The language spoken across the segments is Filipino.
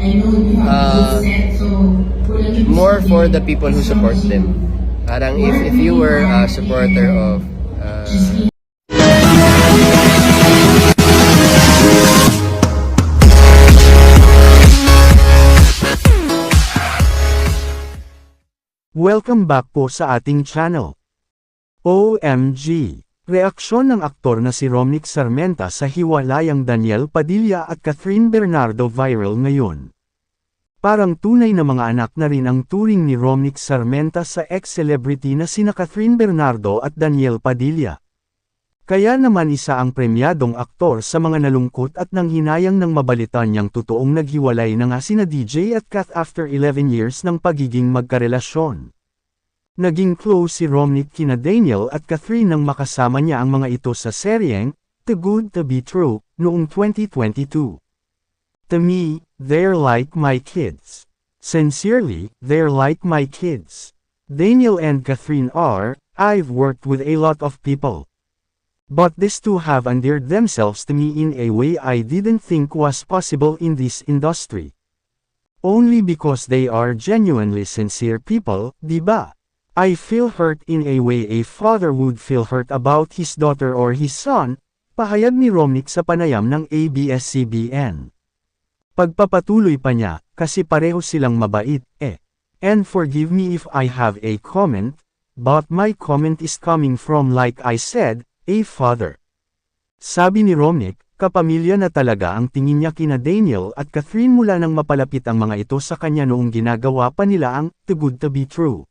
uh, more for the people who support them. Parang if, if you were a supporter of uh, Welcome back po sa ating channel. OMG! Reaksyon ng aktor na si Romnick Sarmenta sa hiwalayang Daniel Padilla at Catherine Bernardo viral ngayon. Parang tunay na mga anak na rin ang turing ni Romnick Sarmenta sa ex-celebrity na sina Catherine Bernardo at Daniel Padilla. Kaya naman isa ang premyadong aktor sa mga nalungkot at nang hinayang ng mabalitan niyang totoong naghiwalay na nga sina DJ at Kath after 11 years ng pagiging magkarelasyon. Naging close si Romnick kina Daniel at Catherine nang makasama niya ang mga ito sa seryeng, The Good to Be True, noong 2022. To me, they're like my kids. Sincerely, they're like my kids. Daniel and Catherine are, I've worked with a lot of people. But these two have endeared themselves to me in a way I didn't think was possible in this industry. Only because they are genuinely sincere people, di ba? I feel hurt in a way a father would feel hurt about his daughter or his son, pahayag ni Romnick sa panayam ng ABS-CBN. Pagpapatuloy pa niya, kasi pareho silang mabait, eh. And forgive me if I have a comment, but my comment is coming from like I said, a father. Sabi ni Romnick, kapamilya na talaga ang tingin niya kina Daniel at Catherine mula nang mapalapit ang mga ito sa kanya noong ginagawa pa nila ang Too Good to Be True.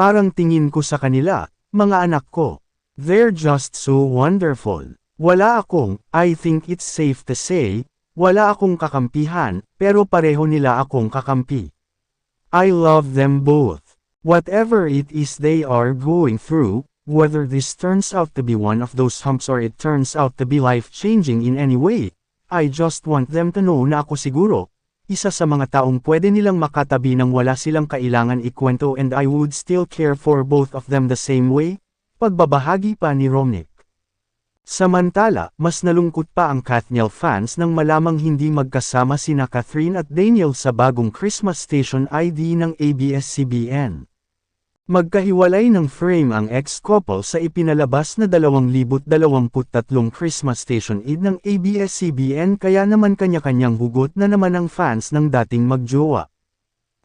Parang tingin ko sa kanila, mga anak ko. They're just so wonderful. Wala akong, I think it's safe to say, wala akong kakampihan, pero pareho nila akong kakampi. I love them both. Whatever it is they are going through, whether this turns out to be one of those humps or it turns out to be life-changing in any way, I just want them to know na ako siguro, isa sa mga taong pwede nilang makatabi nang wala silang kailangan ikwento and I would still care for both of them the same way, pagbabahagi pa ni Romnick. Samantala, mas nalungkot pa ang Kathniel fans nang malamang hindi magkasama sina Catherine at Daniel sa bagong Christmas Station ID ng ABS-CBN. Magkahiwalay ng frame ang ex-couple sa ipinalabas na 2023 Christmas Station ID ng ABS-CBN kaya naman kanya-kanyang hugot na naman ang fans ng dating magjowa.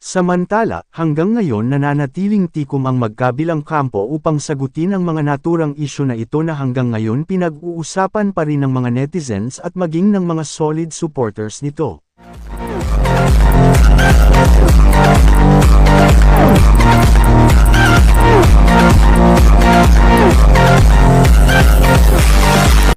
Samantala, hanggang ngayon nananatiling tikom ang magkabilang kampo upang sagutin ang mga naturang isyu na ito na hanggang ngayon pinag-uusapan pa rin ng mga netizens at maging ng mga solid supporters nito.